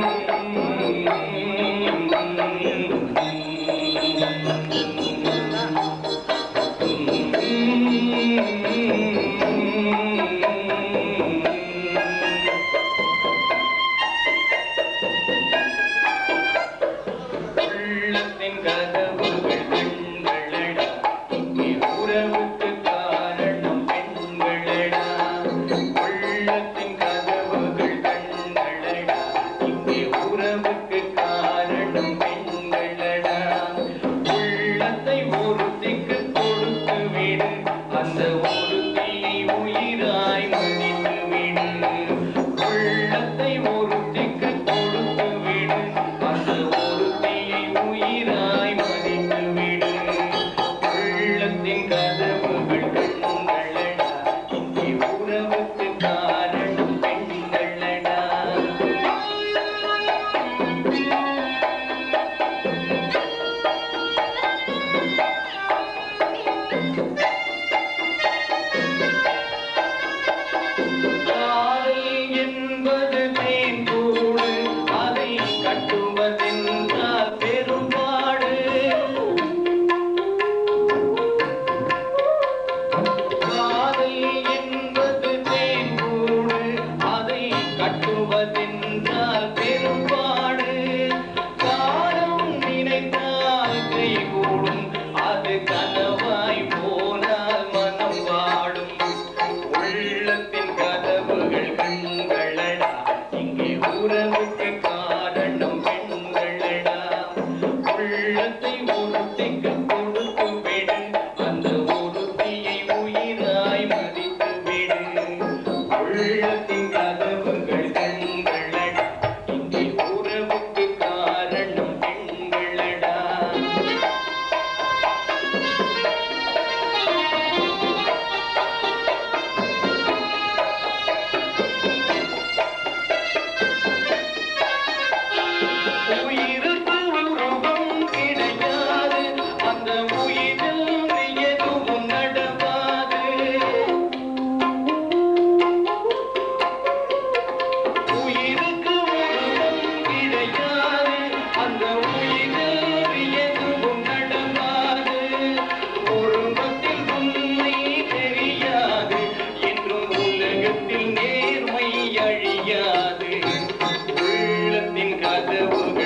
Thank you. 对 உள்ளத்தை ஒருத்திக்கு meu.